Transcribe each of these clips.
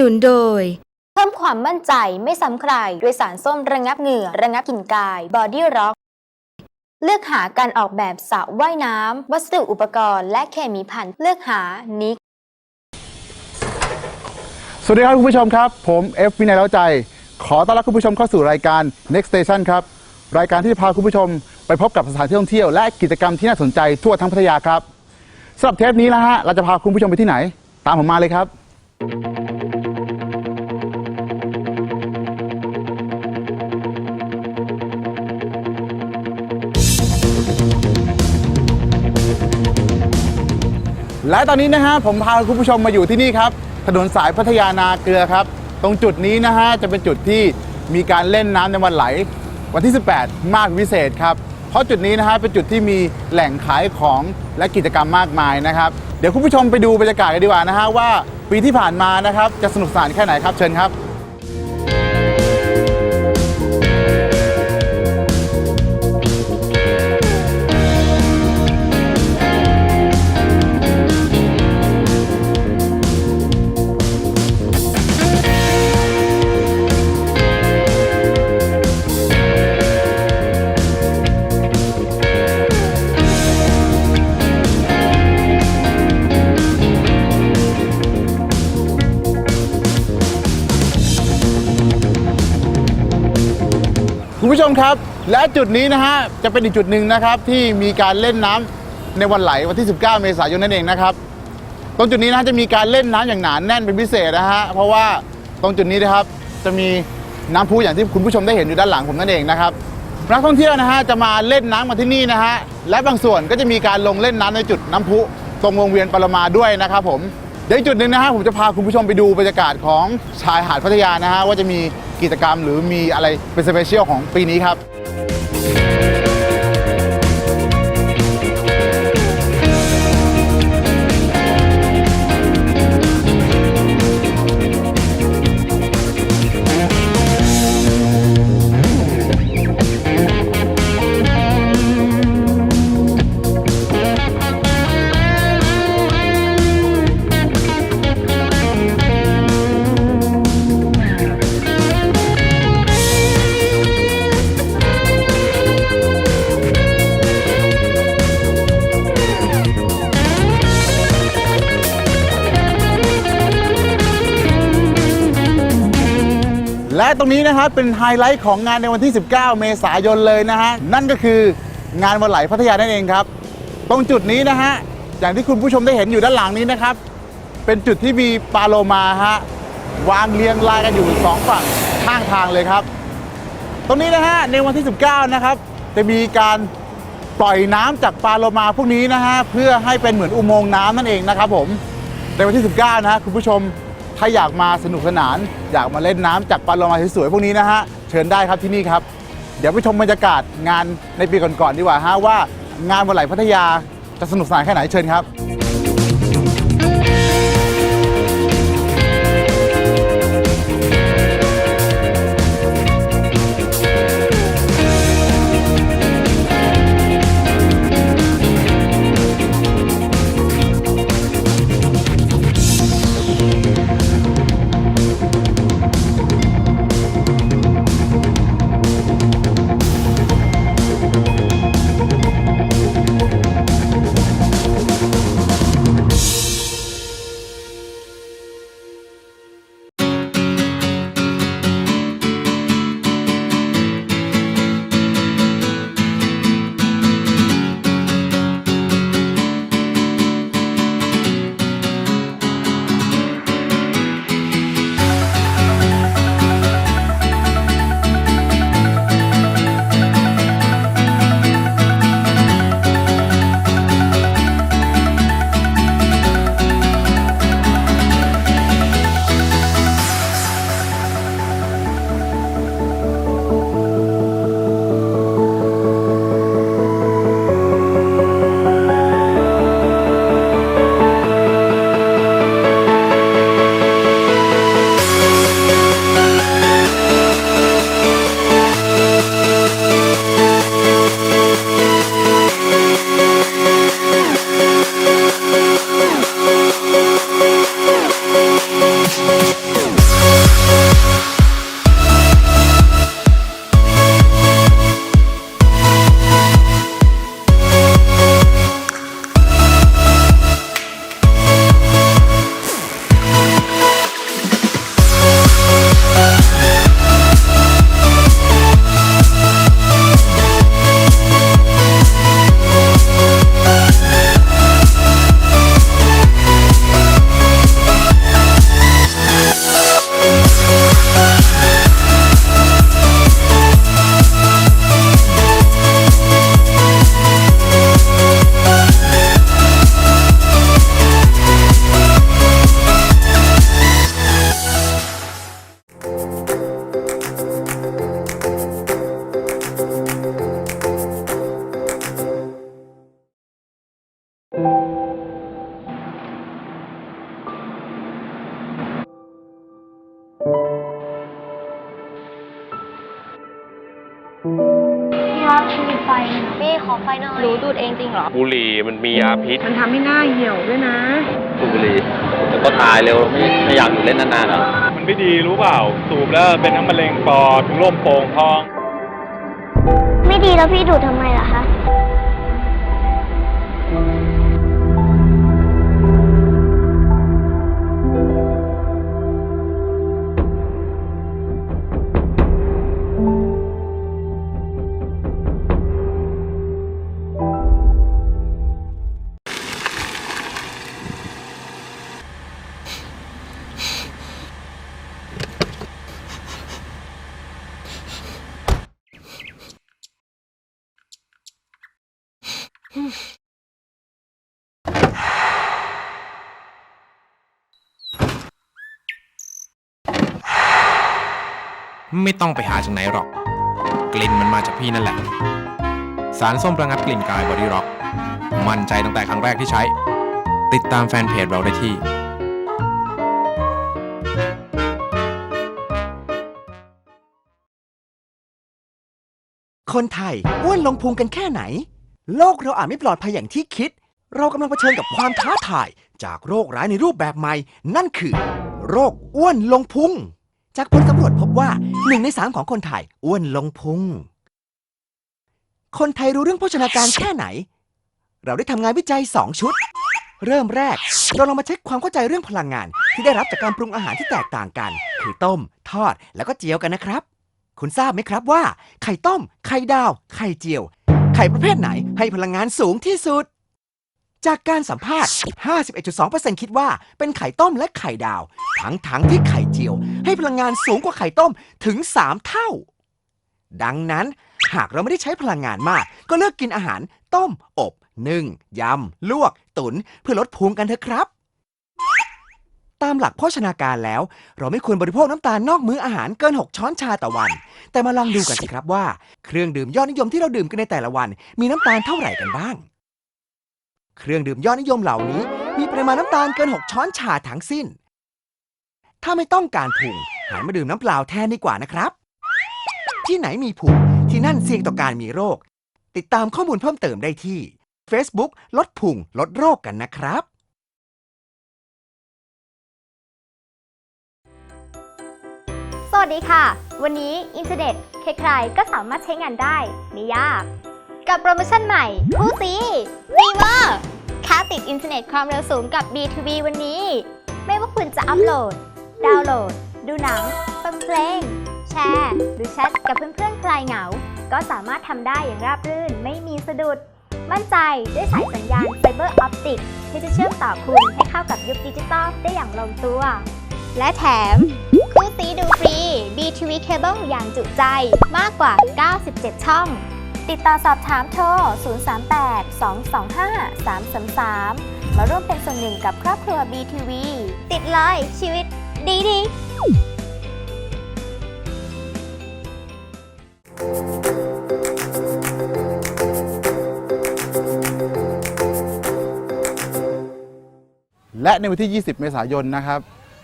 นับสนุนโดย เพิ่มความมั่นใจไม่ซ้ำใครด้วยสารส้มระงับเหงื่อ ระงับกลิ่นกาย Body Rock เลือกหาการออกแบบสระว่ายน้ำวัสดุอุปกรณ์ และเคมีภัณฑ์เลือกหานิกสวัสดีครับคุณผู้ชมครับ ผมเอฟวินัยเล้าใจ ขอต้อนรับคุณผู้ชมเข้าสู่รายการ Next Station ครับ รายการที่จะพาคุณผู้ชม ไปพบกับสถานที่ท่องเที่ยวและกิจกรรมที่น่าสนใจทั่วทั้งพัทยาครับสำหรับเทปนี้นะฮะเราจะพาคุณผู้ชมไปที่ไหน ตามผมมาเลยครับ และตอนนี้นะฮะผมพาคุณผู้ชมมาอยู่ที่นี่ครับถนนสายพัทยานาเกลือครับ ตรงจุดนี้นะฮะจะเป็นจุดที่มีการเล่นน้ำในวันไหล วันที่ 18 มากวิเศษครับ เพราะจุดนี้นะฮะเป็นจุดที่มีแหล่งขายของและกิจกรรมมากมายนะครับเดี๋ยวคุณผู้ชมไปดูบรรยากาศกันดีกว่านะฮะว่าปีที่ผ่านมานะครับจะสนุกสนานแค่ไหนครับเชิญครับ ครับ และจุดนี้นะฮะจะเป็นอีกจุดหนึ่งนะครับที่มีการเล่นน้ำในวันไหลวันที่ 19 เมษายนนั่นเองนะครับ ตรงจุดนี้นะจะมีการเล่นน้ำอย่างหนาแน่นเป็นพิเศษนะฮะเพราะว่าตรงจุดนี้นะครับจะมีน้ำพุอย่างที่คุณผู้ชมได้เห็นอยู่ด้านหลังผมนั่นเองนะครับนักท่องเที่ยวนะฮะจะมาเล่นน้ำมาที่นี่นะฮะและบางส่วนก็จะมีการลงเล่นน้ำในจุดน้ำพุตรงวงเวียนปรมาด้วยนะครับผมเดี๋ยวจุดหนึ่งนะฮะผมจะพาคุณผู้ชมไปดูบรรยากาศของชายหาดพัทยานะฮะว่าจะมี กิจกรรม หรือมีอะไรเป็นสเปเชียลของปีนี้ครับ และตรงนี้นะครับเป็นไฮไลท์ของงานในวันที่ 19 เมษายนเลยนะฮะ นั่นก็คืองานวันไหลพัทยานั่นเองครับ ตรงจุดนี้นะฮะ อย่างที่คุณผู้ชมได้เห็นอยู่ด้านหลังนี้นะครับ เป็นจุดที่มีปลาโลมาฮะ วางเรียงรายกันอยู่สองฝั่งข้างทางเลยครับ ตรงนี้นะฮะในวันที่ 19 นะครับ จะมีการปล่อยน้ำจากปลาโลมาพวกนี้นะฮะเพื่อให้เป็นเหมือนอุโมงค์น้ำนั่นเองนะครับผมในวันที่ 19 นะฮะคุณผู้ชม ถ้าอยากมาสนุกสนาน อยากมาเล่นน้ำจากปลาโลมาสวยๆพวกนี้นะฮะเชิญได้ครับที่นี่ครับเดี๋ยวไปชมบรรยากาศงานในปีก่อนๆดีกว่าฮะว่างานวันไหลพัทยาจะสนุกสนานแค่ไหนเชิญครับ พี่ครับมีไฟพี่ขอไฟหน่อยรู้ดูดเองจริงเหรอ บุหรี่มันมียาพิษ มันทำให้หน้าเหี่ยวด้วยนะสูบบุหรี่แล้วก็ตายเร็วไม่ไม่อยากอยู่เล่นนานๆหรอมันไม่ดีรู้เปล่า สูบแล้วเป็นทั้งมะเร็งปอดร่วมโป่งท้อง ไม่ดีแล้วพี่ดูดทำไมล่ะคะ ไม่ต้องไปหาจากไหนหรอก กลิ่นมันมาจากพี่นั่นแหละ สารส้มระงับกลิ่นกายบอดี้ร็อก มั่นใจตั้งแต่ครั้งแรกที่ใช้ ติดตามแฟนเพจเราได้ที่คนไทยอ้วนลงพุงกันแค่ไหน โลกเราอาจไม่ปลอดภัยอย่างที่คิด เรากำลังเผชิญกับความท้าทาย จากโรคร้ายในรูปแบบใหม่ นั่นคือ โรคอ้วนลงพุง จากผลสำรวจพบว่าหนึ่งในสามของคนไทยอ้วนลงพุง คนไทยรู้เรื่องโภชนาการแค่ไหน เราได้ทำงานวิจัย 2 ชุด เริ่มแรก เราลองมาเช็คความเข้าใจเรื่องพลังงาน ที่ได้รับจากการปรุงอาหารที่แตกต่างกัน คือต้ม ทอด แล้วก็เจียวกันนะครับ คุณทราบไหมครับว่า ไข่ต้ม ไข่ดาว ไข่เจียว ไข่ประเภทไหนให้พลังงานสูงที่สุด จากการสัมภาษณ์ 51.2%คิดว่าเป็นไข่ต้มและไข่ดาว ทั้งทั้งๆที่ไข่เจียว ให้พลังงานสูงกว่าไข่ต้มถึง 3 เท่า ดังนั้น หากเราไม่ได้ใช้พลังงานมาก ก็เลือกกินอาหารต้ม อบนึ่งยำ ลวก ตุน เพื่อลดพุงกันเถอะครับ ตามหลักโภชนาการแล้ว เราไม่ควรบริโภคน้ำตาลนอกมื้ออาหารเกิน 6 ช้อนชาต่อวัน แต่มาลองดูกันสิครับว่า เครื่องดื่มยอดนิยมที่เราดื่มกันในแต่ละวัน มีน้ำตาลเท่าไหร่กันบ้าง เครื่องดื่มยอดนิยมเหล่านี้ มีปริมาณน้ำตาลเกิน 6 ช้อนชาทั้งสิ้น ถ้าไม่ต้องการพุงหันมาดื่มน้ำเปล่าแทนดีกว่านะครับ ที่ไหนมีพุงที่นั่นเสี่ยงต่อการมีโรค ติดตามข้อมูลเพิ่มเติมได้ที่ Facebook ลดพุงลดโรคกันนะครับสวัสดีค่ะ วันนี้อินเทอร์เน็ตใครๆก็สามารถใช้งานได้ ไม่ยาก กับโปรโมชั่นใหม่คู่ซีฟีเวอร์ค่าติดอินเทอร์เน็ตความเร็วสูงกับ B2B วันนี้ ไม่ว่าคุณจะอัปโหลด ดาวน์โหลด ดูหนัง ฟังเพลง แชร์ หรือแชทกับเพื่อนๆคลายเหงา ก็สามารถทำได้อย่างราบรื่นไม่มีสะดุด มั่นใจด้วยสายสัญญาณไฟเบอร์ออปติกที่จะเชื่อมต่อคุณให้เข้ากับยุคดิจิตอลได้อย่างลงตัว และแถมคู่ซีดูฟรี BTV Cable อย่างจุใจมากกว่า 97 ช่อง ติดต่อสอบถามโทร 038 225 333 มาร่วมเป็นส่วนหนึ่งกับครอบครัว BTV ติดเลยชีวิตดีดีและในวันที่ 20 เมษายนนะครับ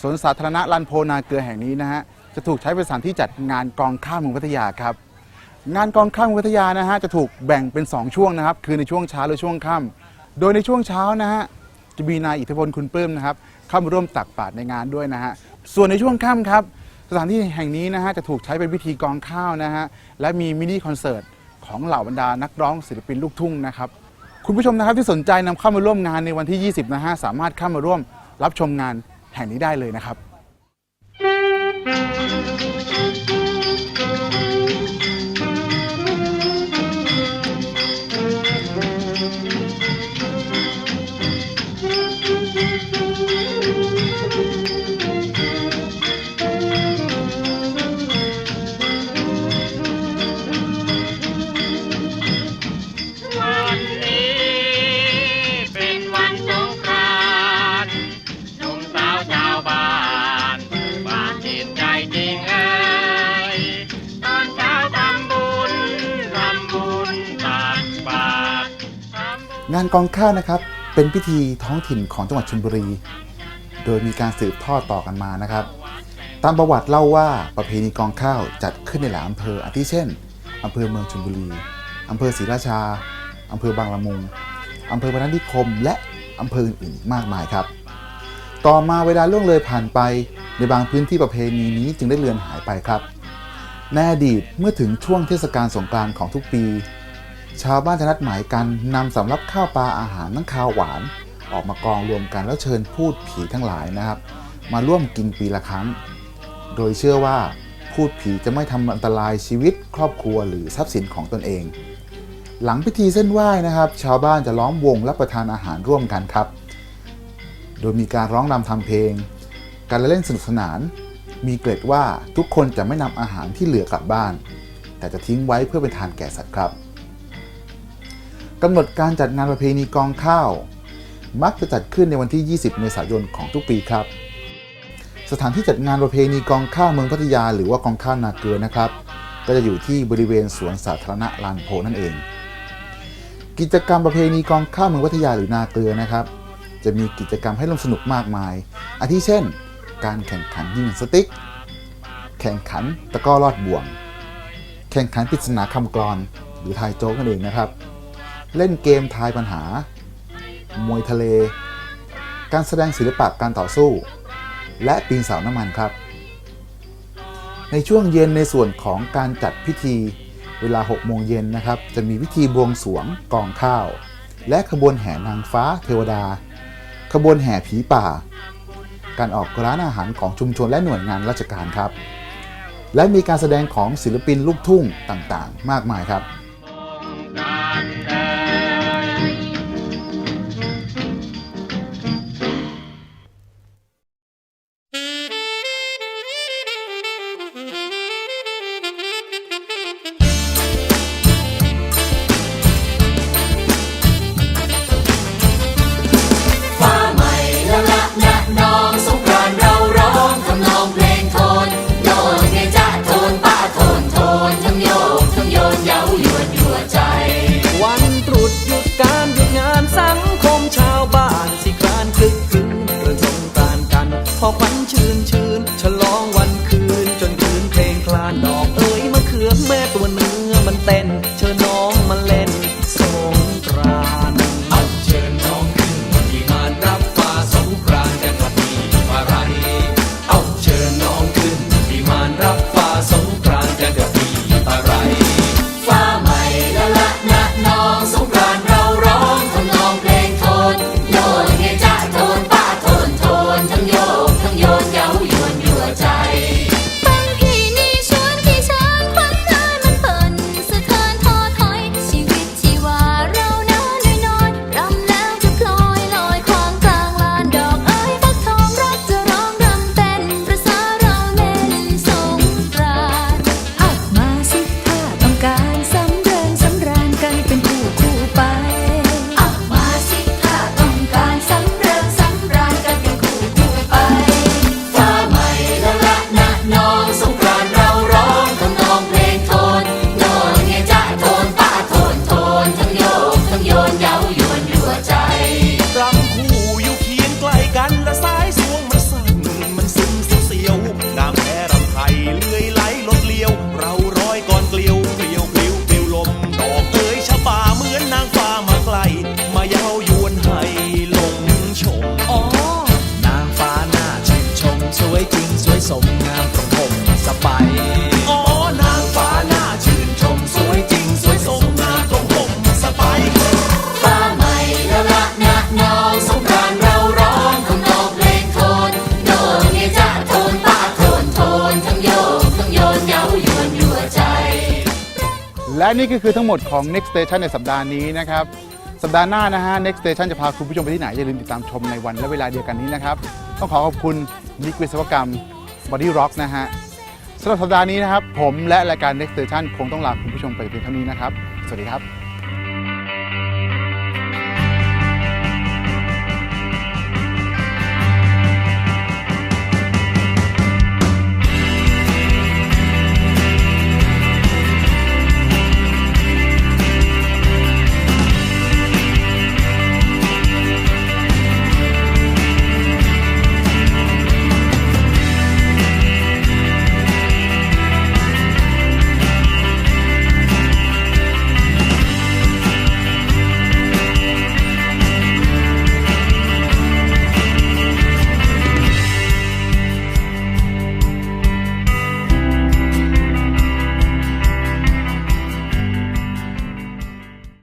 สวนสาธารณะลันโพนาเกลือแห่งนี้นะฮะ จะถูกใช้เป็นสถานที่จัดงานกองข้ามเมืองพัทยาครับ งานกองข้ามเมืองพัทยานะฮะจะถูกแบ่งเป็น 2 ช่วงนะครับ คือในช่วงเช้าและช่วงค่ำโดยในช่วงเช้านะฮะจะมีนายอิทธิพลคุณปลื้มนะครับเข้ามาร่วมตักบาตรในงานด้วยนะฮะส่วนในช่วงค่ำครับสถานที่แห่งนี้นะฮะจะถูกใช้เป็นพิธีกองข้าวนะฮะและมีมินิคอนเสิร์ตของเหล่าบรรดานักร้องศิลปินลูกทุ่งนะครับคุณผู้ชมนะครับที่สนใจนำเข้ามาร่วมงานในวันที่ 20นะฮะสามารถเข้ามาร่วมรับชมงานแห่งนี้ได้เลยนะครับ กองข้าวนะครับ เป็นพิธีท้องถิ่นของจังหวัดชลบุรี โดยมีการสืบทอดต่อกันมานะครับ ตามประวัติเล่าว่าประเพณีกองข้าวจัดขึ้นในหลายอำเภออาทิเช่นอำเภอเมืองชลบุรีอำเภอศรีราชาอำเภอบางละมุงอำเภอพนัสนิคม และอำเภออื่นๆอีกมากมายครับ ต่อมาเวลาล่วงเลยผ่านไป ในบางพื้นที่ประเพณีนี้จึงได้เลือนหายไปครับในอดีตเมื่อถึงช่วงเทศกาลสงกรานต์ของทุกปี ชาวบ้านจะนัดหมายกันนำสำรับข้าวปลาอาหารทั้งข้าวหวาน ออกมากองรวมกันแล้วเชิญพูดผีทั้งหลายนะครับ มาร่วมกินปีละครั้ง โดยเชื่อว่าพูดผีจะไม่ทำอันตรายชีวิตครอบครัวหรือทรัพย์สินของตนเอง หลังพิธีเส้นไหว้นะครับ ชาวบ้านจะล้อมวงรับประทานอาหารร่วมกันครับ โดยมีการร้องรำทำเพลง การละเล่นสนุกสนาน มีเกร็ดว่าทุกคนจะไม่นำอาหารที่เหลือกลับบ้าน แต่จะทิ้งไว้เพื่อเป็นทานแก่สัตว์ครับ กำหนดการจัดงานประเพณีกองข้าว มักจะจัดขึ้นในวันที่ 20 เมษายนของทุกปีครับ สถานที่จัดงานประเพณีกองข้าวเมืองพัทยา หรือว่ากองข้าวนาเกลือนะครับ ก็จะอยู่ที่บริเวณสวนสาธารณะลานโพนั่นเอง กิจกรรมประเพณีกองข้าวเมืองพัทยาหรือนาเกลือนะครับ จะมีกิจกรรมให้ร่วมสนุกมากมาย อาทิเช่น การแข่งขันยิงสติ๊ก แข่งขันตะกร้อลอดบ่วง แข่งขันปริศนาคำกรอน หรือทายโจ๊กนั่นเองนะครับ เล่นเกมทายปัญหา มวยทะเล การแสดงศิลปะการต่อสู้ และปีนเสาน้ำมันครับ ในช่วงเย็นในส่วนของการจัดพิธีเวลา 6 โมงเย็นนะครับ จะมีพิธีบวงสวงกองข้าว และขบวนแห่นางฟ้าเทวดา ขบวนแห่ผีป่า การออกร้านอาหารของชุมชนและหน่วยงานราชการครับ และมีการแสดงของศิลปินลูกทุ่งต่างๆ มากมายครับ และนี่ก็คือทั้งหมดของ Next Station ในสัปดาห์นี้นะครับ สัปดาห์หน้านะฮะ Next Station จะพาคุณผู้ชมไปที่ไหน อย่าลืมติดตามชมในวันและเวลาเดียวกันนี้นะครับ ต้องขอขอบคุณนิกวิศวกรรม Body Rock นะฮะสำหรับสัปดาห์นี้นะครับ ผมและรายการ Next Station คงต้องลาคุณผู้ชมไปเพียงเท่านี้นะครับ สวัสดีครับ